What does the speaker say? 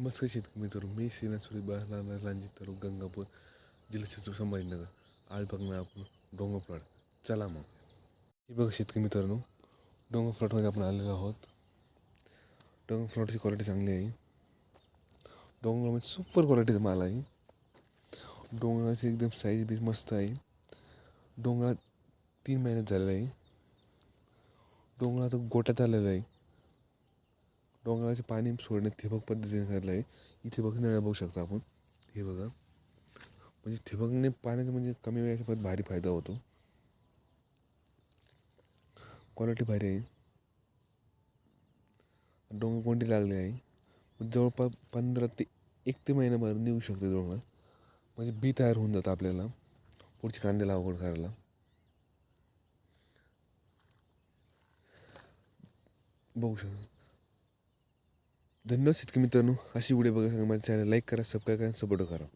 नमस्कार शेतकरी मित्र मी श्रीनाथ सुरी बाळाला रणजित तालुक गंगापूर जिल्हा छत्र संभाजीनगर आज बघणार आपण डोंगर प्लॉट चला मग हे बघा शेतकरी मित्रांनो डोंगर प्लॉटमध्ये आपण आलेलो आहोत डोंगर प्लॉटची क्वालिटी चांगली आहे. डोंगरामध्ये सुपर क्वालिटीचा माल आहे. डोंगराची एकदम साईज बीज मस्त आहे. डोंगरात तीन महिन्यात झालेला आहे. डोंगरात गोट्यात आलेला आहे. डोंगराचे पाणी सोडणे ठिबक पद्धतीने करायला आहे. इथे बघ नळ्या बघू शकता आपण. हे बघा. म्हणजे ठिबकने पाण्याचा म्हणजे कमी वेळाच्या पण भारी फायदा होतो. क्वालिटी भारी आहे. डोंगर कोणती लागले आहे? जवळपास पंधरा ते एक ते महिन्याभर निघू शकते डोंगर. म्हणजे बी तयार होऊन जातं आपल्याला. पुढची कांदे लागवड करायला. बघू शकतो. धन्यवाद शेतकरी मित्रांनो. अशी व्हिडिओ बघा माझ्या चॅनल लाईक करा सबस्क्राईब करा सपोर्ट करा.